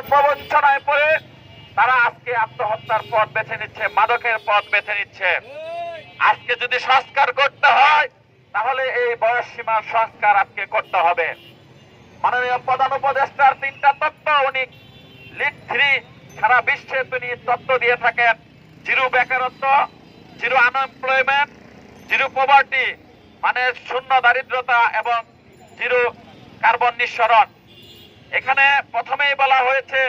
তার প্রবঞ্চনায় পড়ে তারা আজকে আত্মহত্যার পথ বেছে নিচ্ছে, মাদকের পথ বেছে নিচ্ছে। আজকে যদি সংস্কার করতে হয়, তাহলে এই বয়স সীমার সংস্কার আজকে করতে হবে। মাননীয় প্রধান উপদেষ্টার তিনটা তত্ত্ব উনি লিড থ্রি সারা বিশ্বে তিনি তত্ত্ব দিয়ে থাকেন। জিরো বেকারত্ব, জিরো আনএমপ্লয়মেন্ট জিরো পভার্টি মানে শূন্য দারিদ্রতা এবং জিরো কার্বন নিঃসরণ। এখানে প্রথমেই বলা হয়েছে,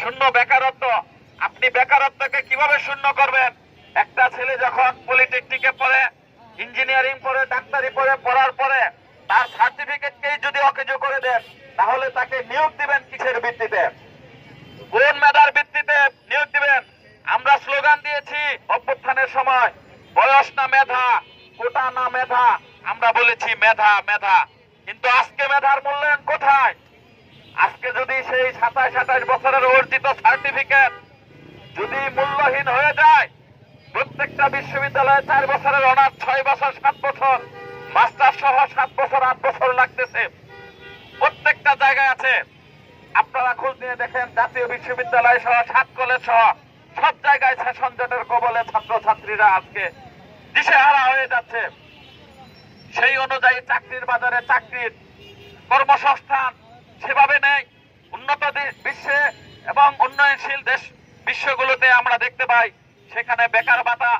শূন্য বেকারত্ব। আপনি বেকারত্বকে কীভাবে শূন্য করবেন? একটা ছেলে যখন পলিটেকনিকে পড়ে, ইঞ্জিনিয়ারিং পড়ে, ডাক্তারি পড়ে, পড়ার পরে তার সার্টিফিকেটকেই যদি অকেজো করে দেন, তাহলে তাকে নিয়োগ দিবেন কিসের ভিত্তিতে? কোন মেধার ভিত্তিতে নিয়োগ দিবেন? আমরা স্লোগান দিয়েছি, অভ্যুত্থানের সময়, বয়স না মেধা, কোটা না মেধা, আমরা বলেছি মেধা মেধা। কিন্তু আজকে মেধার মূল্যায়ন কোথায়? আজকে যদি সেই সাতাশ আঠাশ বছরের অর্জিত সার্টিফিকেট যদি মূল্যহীন হয়ে যায়, প্রত্যেকটা বিশ্ববিদ্যালয়ে চার বছরের অনার্স, ছয় বছর, সাত বছর মাস্টার সহ সাত বছর, আট বছর লাগতেছে। প্রত্যেকটা জায়গায় আছে। আপনারা খোঁজ নিয়ে দেখেন, জাতীয় বিশ্ববিদ্যালয় সহ, সাত কলেজ সহ, সব জায়গায় সেশন জটের কবলে ছাত্রছাত্রীরা আজকে দিশেহারা হয়ে যাচ্ছে। সেই অনুযায়ী চাকরির বাজারে চাকরির কর্মসংস্থান সেভাবে নেই। উন্নত বিশ্বে এবং উন্নয়নশীল দেশ বিশ্বগুলোতে আমরা দেখতে পাই, সেখানে বেকার ভাতা,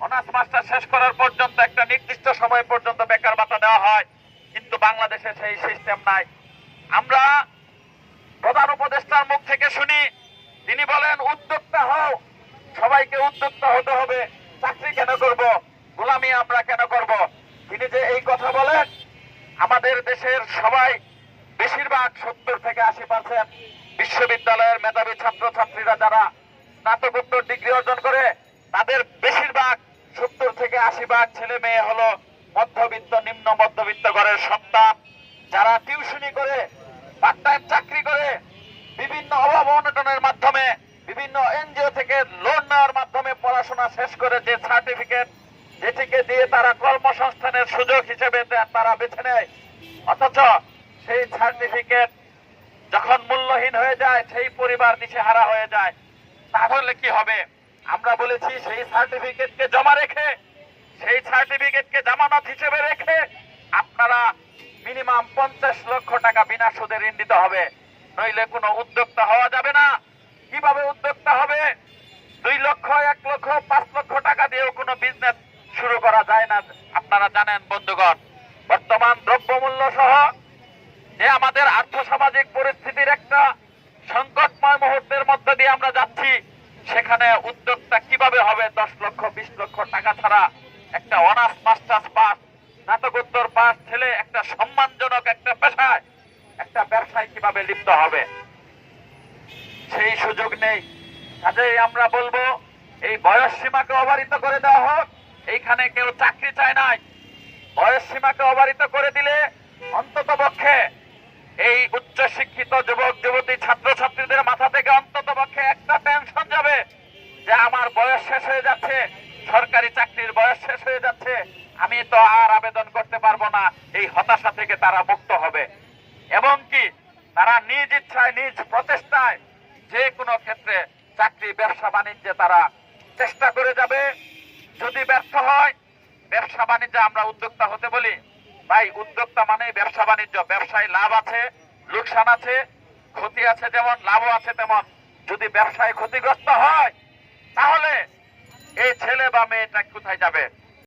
অনার্স মাস্টার শেষ করার পর্যন্ত একটা নির্দিষ্ট সময় পর্যন্ত বেকার ভাতা দেওয়া হয়, কিন্তু বাংলাদেশে সেই সিস্টেম নাই। আমরা প্রধান উপদেষ্টার মুখ থেকে শুনি, তিনি বলেন, উদ্যোক্তা হও, সবাইকে উদ্যোক্তা হতে হবে। চাকরি কেন করব? গোলামি আমরা কেন করব? তিনি যে এই কথা বলেন, আমাদের দেশের সবাই বেশিরভাগ সত্তর থেকে আশি পার্সেন্ট বিশ্ববিদ্যালয়ের মেধাবী ছাত্রছাত্রীরা যারা স্নাতকোত্তর ডিগ্রি অর্জন করে, তাদের বেশিরভাগ সত্তর থেকে আশি ভাগ ছেলে মেয়ে হলো মধ্যবিত্ত, নিম্ন মধ্যবিত্ত ঘরের সন্তান। যারা টিউশনি করে পার্ট টাইম চাকরি করে, বিভিন্ন অভাব অনটনের মাধ্যমে, বিভিন্ন এনজিও থেকে লোন নেওয়ার মাধ্যমে পড়াশোনা শেষ করে যে সার্টিফিকেট যেটিকে দিয়ে তারা কর্মসংস্থানের সুযোগ হিসেবে তারা বেছে নেয়। অথচ সেই সার্টিফিকেট যখন মূল্যহীন হয়ে যায়, সেই পরিবার দিশেহারা হয়ে যায়। তাহলে কি হবে? আমরা বলেছি সেই সার্টিফিকেটকে জমা রেখে, সেই সার্টিফিকেটকে জামানত হিসেবে রেখে আপনারা মিনিমাম পঞ্চাশ লক্ষ টাকা বিনা সুদে ঋণ দিতে হবে। নইলে কোনো উদ্যোক্তা হওয়া যাবে না। কীভাবে উদ্যোক্তা হবে? দুই লক্ষ, এক লক্ষ, পাঁচ লক্ষ টাকা দিয়েও কোনো বিজনেস শুরু করা যায় না। আপনারা জানেন, বন্ধুগণ, বর্তমান দ্রব্যমূল্য সহ সামাজিক পরিস্থিতির একটা সংকটময় মুহূর্তের মধ্যে দিয়ে আমরা যাচ্ছি। সেখানে উদ্যোগটা কীভাবে হবে? দশ লক্ষ, বিশ লক্ষ টাকা ছাড়া একটা অনার্স মাস্টার্স পাস স্নাতকোত্তর পাস ছেলে একটা সম্মানজনক একটা পেশায় একটা ব্যবসায় কীভাবে লিপ্ত হবে? সেই সুযোগ নেই। কাজেই আমরা বলব, এই বয়স সীমাকে অবারিত করে দেওয়া হোক। এইখানে কেউ চাকরি চায় নাই। বয়স সীমাকে অবারিত করে দিলে অন্তত পক্ষে এই উচ্চ শিক্ষিত যুবক, যুবতী, ছাত্রছাত্রীদের মাথা থেকে অন্তত পক্ষে একটা টেনশন যাবে। যে আমার বয়স শেষ হয়ে যাচ্ছে, সরকারি চাকরির বয়স শেষ হয়ে যাচ্ছে, আমি তো আর আবেদন করতে পারব না। এই হতাশা থেকে তারা মুক্ত হবে। এবং কি তারা নিজ ইচ্ছায়, নিজ প্রচেষ্টায় যে কোনো ক্ষেত্রে চাকরি, ব্যবসা, বাণিজ্যে তারা চেষ্টা করে যাবে। যদি ব্যর্থ হয়, ব্যবসা, বাণিজ্যে আমরা উদ্যোক্তা হতে বলি। ভাই, উদ্যোক্তা মানে ব্যবসা বাণিজ্য। ব্যবসায় লাভ আছে, লোকসান আছে, ক্ষতি আছে যেমন, লাভও আছে তেমন। যদি ব্যবসায় ক্ষতিগ্রস্ত হয়, তাহলে এই ছেলে বা মেয়েটা কোথায় যাবে?